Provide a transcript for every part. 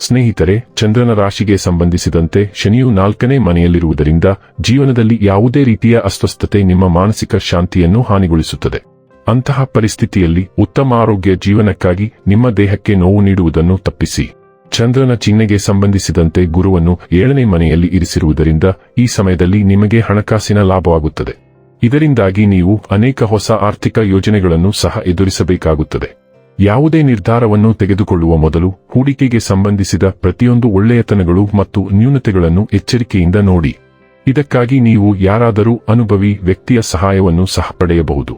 ಸ್ನೇಹಿತರೆ, ಚಂದ್ರನ ರಾಶಿಗೆ ಸಂಬಂಧಿಸಿದಂತೆ ಶನಿಯು ನಾಲ್ಕನೇ ಮನೆಯಲ್ಲಿರುವುದರಿಂದ ಜೀವನದಲ್ಲಿ ಯಾವುದೇ ರೀತಿಯ ಅಸ್ವಸ್ಥತೆ ನಿಮ್ಮ ಮಾನಸಿಕ ಶಾಂತಿಯನ್ನು ಹಾನಿಗೊಳಿಸುತ್ತದೆ. ಅಂತಹ ಪರಿಸ್ಥಿತಿಯಲ್ಲಿ ಉತ್ತಮ ಆರೋಗ್ಯ ಜೀವನಕ್ಕಾಗಿ ನಿಮ್ಮ ದೇಹಕ್ಕೆ ನೋವು ನೀಡುವುದನ್ನು ತಪ್ಪಿಸಿ. ಚಂದ್ರನ ಚಿಹ್ನೆಗೆ ಸಂಬಂಧಿಸಿದಂತೆ ಗುರುವನ್ನು ಏಳನೇ ಮನೆಯಲ್ಲಿ ಇರಿಸಿರುವುದರಿಂದ ಈ ಸಮಯದಲ್ಲಿ ನಿಮಗೆ ಹಣಕಾಸಿನ ಲಾಭವಾಗುತ್ತದೆ. ಇದರಿಂದಾಗಿ ನೀವು ಅನೇಕ ಹೊಸ ಆರ್ಥಿಕ ಯೋಜನೆಗಳನ್ನು ಸಹ ಎದುರಿಸಬೇಕಾಗುತ್ತದೆ. ಯಾವುದೇ ನಿರ್ಧಾರವನ್ನು ತೆಗೆದುಕೊಳ್ಳುವ ಮೊದಲು ಹೂಡಿಕೆಗೆ ಸಂಬಂಧಿಸಿದ ಪ್ರತಿಯೊಂದು ಒಳ್ಳೆಯತನಗಳು ಮತ್ತು ನ್ಯೂನತೆಗಳನ್ನು ಎಚ್ಚರಿಕೆಯಿಂದ ನೋಡಿ. ಇದಕ್ಕಾಗಿ ನೀವು ಯಾರಾದರೂ ಅನುಭವಿ ವ್ಯಕ್ತಿಯ ಸಹಾಯವನ್ನು ಸಹ ಪಡೆಯಬಹುದು.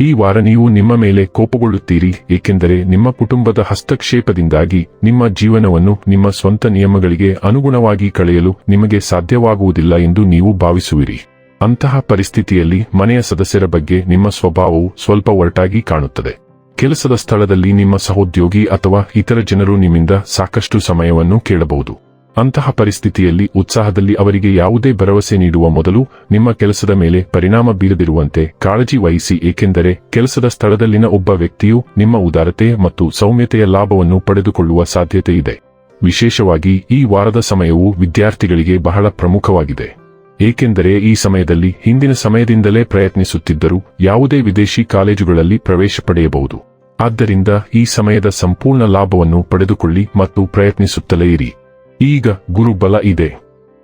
ಈ ವಾರ ನೀವು ನಿಮ್ಮ ಮೇಲೆ ಕೋಪಗೊಳ್ಳುತ್ತೀರಿ, ಏಕೆಂದರೆ ನಿಮ್ಮ ಕುಟುಂಬದ ಹಸ್ತಕ್ಷೇಪದಿಂದಾಗಿ ನಿಮ್ಮ ಜೀವನವನ್ನು ನಿಮ್ಮ ಸ್ವಂತ ನಿಯಮಗಳಿಗೆ ಅನುಗುಣವಾಗಿ ಕಳೆಯಲು ನಿಮಗೆ ಸಾಧ್ಯವಾಗುವುದಿಲ್ಲ ಎಂದು ನೀವು ಭಾವಿಸುವಿರಿ. ಅಂತಹ ಪರಿಸ್ಥಿತಿಯಲ್ಲಿ ಮನೆಯ ಸದಸ್ಯರ ಬಗ್ಗೆ ನಿಮ್ಮ ಸ್ವಭಾವವು ಸ್ವಲ್ಪ ಒರಟಾಗಿ ಕಾಣುತ್ತದೆ. ಕೆಲಸದ ಸ್ಥಳದಲ್ಲಿ ನಿಮ್ಮ ಸಹೋದ್ಯೋಗಿ ಅಥವಾ ಇತರ ಜನರು ನಿಮ್ಮಿಂದ ಸಾಕಷ್ಟು ಸಮಯವನ್ನು ಕೇಳಬಹುದು. ಅಂತಹ ಪರಿಸ್ಥಿತಿಯಲ್ಲಿ ಉತ್ಸಾಹದಲ್ಲಿ ಅವರಿಗೆ ಯಾವುದೇ ಭರವಸೆ ನೀಡುವ ಮೊದಲು ನಿಮ್ಮ ಕೆಲಸದ ಮೇಲೆ ಪರಿಣಾಮ ಬೀರದಿರುವಂತೆ ಕಾಳಜಿ ವಹಿಸಿ, ಏಕೆಂದರೆ ಕೆಲಸದ ಸ್ಥಳದಲ್ಲಿನ ಒಬ್ಬ ವ್ಯಕ್ತಿಯು ನಿಮ್ಮ ಉದಾರತೆ ಮತ್ತು ಸೌಮ್ಯತೆಯ ಲಾಭವನ್ನು ಪಡೆದುಕೊಳ್ಳುವ ಸಾಧ್ಯತೆ ಇದೆ ವಿಶೇಷವಾಗಿ ಈ ವಾರದ ಸಮಯವು ವಿದ್ಯಾರ್ಥಿಗಳಿಗೆ ಬಹಳ ಪ್ರಮುಖವಾಗಿದೆ. ಏಕೆಂದರೆ ಈ ಸಮಯದಲ್ಲಿ ಹಿಂದಿನ ಸಮಯದಿಂದಲೇ ಪ್ರಯತ್ನಿಸುತ್ತಿದ್ದರೂ ಯಾವುದೇ ವಿದೇಶಿ ಕಾಲೇಜುಗಳಲ್ಲಿ ಪ್ರವೇಶ ಪಡೆಯಬಹುದು. ಆದ್ದರಿಂದ ಈ ಸಮಯದ ಸಂಪೂರ್ಣ ಲಾಭವನ್ನು ಪಡೆದುಕೊಳ್ಳಿ ಮತ್ತು ಪ್ರಯತ್ನಿಸುತ್ತಲೇ ಇರಿ. ಈಗ ಗುರುಬಲ ಇದೆ.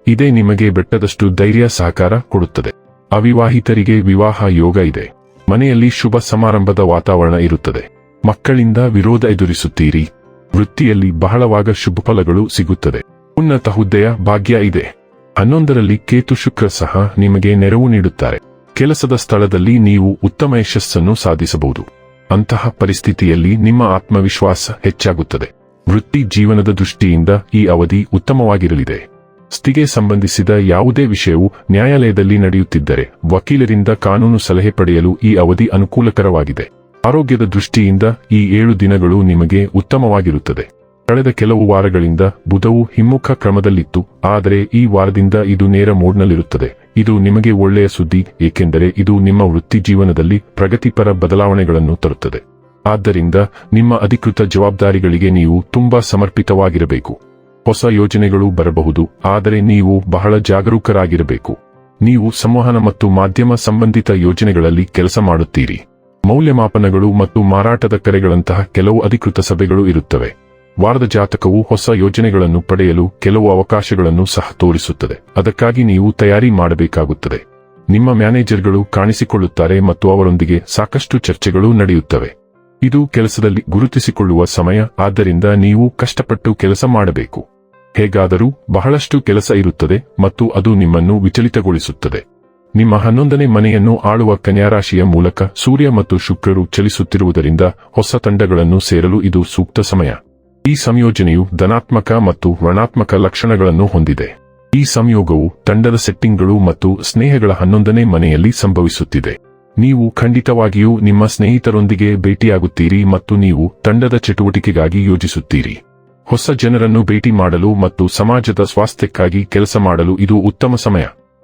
ಇದೇ ನಿಮಗೆ ಬೆಟ್ಟದಷ್ಟು ಧೈರ್ಯ ಸಹಕಾರ ಕೊಡುತ್ತದೆ. ಅವಿವಾಹಿತರಿಗೆ ವಿವಾಹ ಯೋಗ ಇದೆ. ಮನೆಯಲ್ಲಿ ಶುಭ ಸಮಾರಂಭದ ವಾತಾವರಣ ಇರುತ್ತದೆ. ಮಕ್ಕಳಿಂದ ವಿರೋಧ ಎದುರಿಸುತ್ತೀರಿ. ವೃತ್ತಿಯಲ್ಲಿ ಬಹಳವಾಗ ಶುಭ ಫಲಗಳು ಸಿಗುತ್ತದೆ. ಉನ್ನತ ಹುದ್ದೆಯ ಭಾಗ್ಯ ಇದೆ. ಹನ್ನೊಂದರಲ್ಲಿ ಕೇತು ಶುಕ್ರ ಸಹ ನಿಮಗೆ ನೆರವು ನೀಡುತ್ತಾರೆ. ಕೆಲಸದ ಸ್ಥಳದಲ್ಲಿ ನೀವು ಉತ್ತಮ ಯಶಸ್ಸನ್ನು ಸಾಧಿಸಬಹುದು. ಅಂತಹ ಪರಿಸ್ಥಿತಿಯಲ್ಲಿ ನಿಮ್ಮ ಆತ್ಮವಿಶ್ವಾಸ ಹೆಚ್ಚಾಗುತ್ತದೆ. ವೃತ್ತಿ ಜೀವನದ ದೃಷ್ಟಿಯಿಂದ ಈ ಅವಧಿ ಉತ್ತಮವಾಗಿರಲಿದೆ. ಸ್ಥಿಗೆ ಸಂಬಂಧಿಸಿದ ಯಾವುದೇ ವಿಷಯವು ನ್ಯಾಯಾಲಯದಲ್ಲಿ ನಡೆಯುತ್ತಿದ್ದರೆ ವಕೀಲರಿಂದ ಕಾನೂನು ಸಲಹೆ ಪಡೆಯಲು ಈ ಅವಧಿ ಅನುಕೂಲಕರವಾಗಿದೆ. ಆರೋಗ್ಯದ ದೃಷ್ಟಿಯಿಂದ ಈ ಏಳು ದಿನಗಳು ನಿಮಗೆ ಉತ್ತಮವಾಗಿರುತ್ತದೆ. ಕಳೆದ ಕೆಲವು ವಾರಗಳಿಂದ ಬುಧವು ಹಿಮ್ಮುಖ ಕ್ರಮದಲ್ಲಿತ್ತು, ಆದರೆ ಈ ವಾರದಿಂದ ಇದು ನೇರ ಮೋಡ್ನಲ್ಲಿರುತ್ತದೆ. ಇದು ನಿಮಗೆ ಒಳ್ಳೆಯ ಸುದ್ದಿ, ಏಕೆಂದರೆ ಇದು ನಿಮ್ಮ ವೃತ್ತಿ ಜೀವನದಲ್ಲಿ ಪ್ರಗತಿಪರ ಬದಲಾವಣೆಗಳನ್ನು ತರುತ್ತದೆ. ಆದ್ದರಿಂದ ನಿಮ್ಮ ಅಧಿಕೃತ ಜವಾಬ್ದಾರಿಗಳಿಗೆ ನೀವು ತುಂಬಾ ಸಮರ್ಪಿತವಾಗಿರಬೇಕು. ಹೊಸ ಯೋಜನೆಗಳು ಬರಬಹುದು, ಆದರೆ ನೀವು ಬಹಳ ಜಾಗರೂಕರಾಗಿರಬೇಕು. ನೀವು ಸಂವಹನ ಮತ್ತು ಮಾಧ್ಯಮ ಸಂಬಂಧಿತ ಯೋಜನೆಗಳಲ್ಲಿ ಕೆಲಸ ಮಾಡುತ್ತೀರಿ. ಮೌಲ್ಯಮಾಪನಗಳು ಮತ್ತು ಮಾರಾಟದ ಕರೆಗಳಂತಹ ಕೆಲವು ಅಧಿಕೃತ ಸಭೆಗಳು ಇರುತ್ತವೆ. ವಾರದ ಜಾತಕವು ಹೊಸ ಯೋಜನೆಗಳನ್ನು ಪಡೆಯಲು ಕೆಲವು ಅವಕಾಶಗಳನ್ನು ಸಹ ತೋರಿಸುತ್ತದೆ. ಅದಕ್ಕಾಗಿ ನೀವು ತಯಾರಿ ಮಾಡಬೇಕಾಗುತ್ತದೆ. ನಿಮ್ಮ ಮ್ಯಾನೇಜರ್ಗಳು ಕಾಣಿಸಿಕೊಳ್ಳುತ್ತಾರೆ ಮತ್ತು ಅವರೊಂದಿಗೆ ಸಾಕಷ್ಟು ಚರ್ಚೆಗಳು ನಡೆಯುತ್ತವೆ. ಇದು ಕೆಲಸದಲ್ಲಿ ಗುರುತಿಸಿಕೊಳ್ಳುವ ಸಮಯ, ಆದ್ದರಿಂದ ನೀವು ಕಷ್ಟಪಟ್ಟು ಕೆಲಸ ಮಾಡಬೇಕು. ಹೇಗಾದರೂ ಬಹಳಷ್ಟು ಕೆಲಸ ಇರುತ್ತದೆ ಮತ್ತು ಅದು ನಿಮ್ಮನ್ನು ವಿಚಲಿತಗೊಳಿಸುತ್ತದೆ. ನಿಮ್ಮ ಹನ್ನೊಂದನೇ ಮನೆಯನ್ನು ಆಳುವ ಕನ್ಯಾರಾಶಿಯ ಮೂಲಕ ಸೂರ್ಯ ಮತ್ತು ಶುಕ್ರರು ಚಲಿಸುತ್ತಿರುವುದರಿಂದ ಹೊಸ ತಂಡಗಳನ್ನು ಸೇರಲು ಇದು ಸೂಕ್ತ ಸಮಯ. ಈ ಸಂಯೋಜನೆಯು ಧನಾತ್ಮಕ ಮತ್ತು ಋಣಾತ್ಮಕ ಲಕ್ಷಣಗಳನ್ನು ಹೊಂದಿದೆ. ಈ ಸಂಯೋಗವು ತಂಡದ ಸೆಟ್ಟಿಂಗ್ಗಳು ಮತ್ತು ಸ್ನೇಹಗಳ ಹನ್ನೊಂದನೇ ಮನೆಯಲ್ಲಿ ಸಂಭವಿಸುತ್ತಿದೆ. ನೀವು ಖಂಡಿತವಾಗಿಯೂ ನಿಮ್ಮ ಸ್ನೇಹಿತರೊಂದಿಗೆ ಭೇಟಿಯಾಗುತ್ತೀರಿ ಮತ್ತು ನೀವು ತಂಡದ ಚಟುವಟಿಕೆಗಾಗಿ ಯೋಜಿಸುತ್ತೀರಿ. ಹೊಸ ಜನರನ್ನು ಭೇಟಿ ಮಾಡಲು ಮತ್ತು ಸಮಾಜದ ಸ್ವಾಸ್ಥ್ಯಕ್ಕಾಗಿ ಕೆಲಸ ಮಾಡಲು ಇದು ಉತ್ತಮ ಸಮಯ.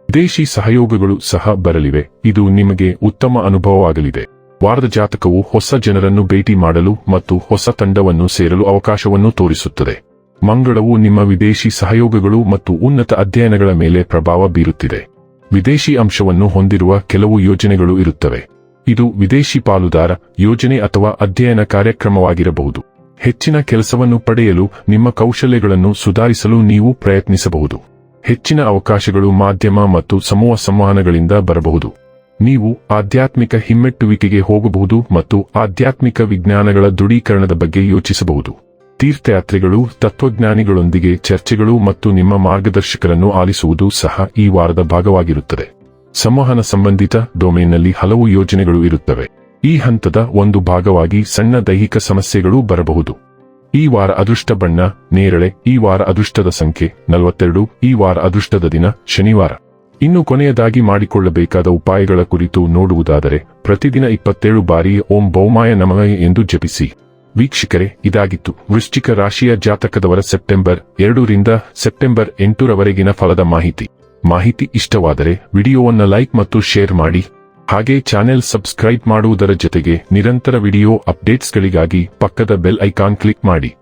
ವಿದೇಶಿ ಸಹಯೋಗಗಳು ಸಹ ಬರಲಿವೆ. ಇದು ನಿಮಗೆ ಉತ್ತಮ ಅನುಭವವಾಗಲಿದೆ. ವಾರದ ಜಾತಕವು ಹೊಸ ಜನರನ್ನು ಭೇಟಿ ಮಾಡಲು ಮತ್ತು ಹೊಸ ತಂಡವನ್ನು ಸೇರಲು ಅವಕಾಶವನ್ನು ತೋರಿಸುತ್ತದೆ. ಮಂಗಳವು ನಿಮ್ಮ ವಿದೇಶಿ ಸಹಯೋಗಗಳು ಮತ್ತು ಉನ್ನತ ಅಧ್ಯಯನಗಳ ಮೇಲೆ ಪ್ರಭಾವ ಬೀರುತ್ತಿದೆ. ವಿದೇಶಿ ಅಂಶವನ್ನು ಹೊಂದಿರುವ ಕೆಲವು ಯೋಜನೆಗಳು ಇರುತ್ತವೆ. ಇದು ವಿದೇಶಿ ಪಾಲುದಾರ, ಯೋಜನೆ ಅಥವಾ ಅಧ್ಯಯನ ಕಾರ್ಯಕ್ರಮವಾಗಿರಬಹುದು. ಹೆಚ್ಚಿನ ಕೆಲಸವನ್ನು ಪಡೆಯಲು ನಿಮ್ಮ ಕೌಶಲ್ಯಗಳನ್ನು ಸುಧಾರಿಸಲು ನೀವು ಪ್ರಯತ್ನಿಸಬಹುದು. ಹೆಚ್ಚಿನ ಅವಕಾಶಗಳು ಮಾಧ್ಯಮ ಮತ್ತು ಸಮೂಹ ಸಂವಹನಗಳಿಂದ ಬರಬಹುದು. ನೀವು ಆಧ್ಯಾತ್ಮಿಕ ಹಿಮ್ಮೆಟ್ಟುವಿಕೆಗೆ ಹೋಗಬಹುದು ಮತ್ತು ಆಧ್ಯಾತ್ಮಿಕ ವಿಜ್ಞಾನಗಳ ದೃಢೀಕರಣದ ಬಗ್ಗೆ ಯೋಚಿಸಬಹುದು. ತೀರ್ಥಯಾತ್ರೆಗಳು, ತತ್ವಜ್ಞಾನಿಗಳೊಂದಿಗೆ ಚರ್ಚೆಗಳು ಮತ್ತು ನಿಮ್ಮ ಮಾರ್ಗದರ್ಶಕರನ್ನು ಆಲಿಸುವುದು ಸಹ ಈ ವಾರದ ಭಾಗವಾಗಿರುತ್ತದೆ. ಸಂವಹನ ಸಂಬಂಧಿತ ಡೊಮೇನ್ನಲ್ಲಿ ಹಲವು ಯೋಜನೆಗಳು ಇರುತ್ತವೆ. ಈ ಹಂತದ ಒಂದು ಭಾಗವಾಗಿ ಸಣ್ಣ ದೈಹಿಕ ಸಮಸ್ಯೆಗಳು ಬರಬಹುದು. ಈ ವಾರ ಅದೃಷ್ಟ ಬಣ್ಣ, ನೇರಳೆ, ಈ ವಾರ ಅದೃಷ್ಟದ ಸಂಖ್ಯೆ ನಲವತ್ತೆರಡು, ಈ ವಾರ ಅದೃಷ್ಟದ ದಿನ ಶನಿವಾರ. ಇನ್ನು ಕೊನೆಯದಾಗಿ ಮಾಡಿಕೊಳ್ಳಬೇಕಾದ ಉಪಾಯಗಳ ಕುರಿತು ನೋಡುವುದಾದರೆ, ಪ್ರತಿದಿನ ಇಪ್ಪತ್ತೇಳು ಬಾರಿ ಓಂ ಬೌಮಾಯ ನಮಃ ಎಂದು ಜಪಿಸಿ. ವೀಕ್ಷಕರೇ, ಇದಾಗಿತ್ತು. ವೃಶ್ಚಿಕ ರಾಶಿಯ ಜಾತಕದವರ ಸೆಪ್ಟೆಂಬರ್ ಎರಡರಿಂದ ಸೆಪ್ಟೆಂಬರ್ ಎಂಟರವರೆಗಿನ ಫಲದ ಮಾಹಿತಿ. ಮಾಹಿತಿ ಇಷ್ಟವಾದರೆ ವಿಡಿಯೋವನ್ನು ಲೈಕ್ ಮತ್ತು ಶೇರ್ ಮಾಡಿ. ಹಾಗೆ ಚಾನೆಲ್ ಸಬ್ಸ್ಕ್ರೈಬ್ ಮಾಡುವುದರ ಜೊತೆಗೆ ನಿರಂತರ ವಿಡಿಯೋ ಅಪ್ಡೇಟ್ಸ್ಗಳಿಗಾಗಿ ಪಕ್ಕದ ಬೆಲ್ ಐಕಾನ್ ಕ್ಲಿಕ್ ಮಾಡಿ.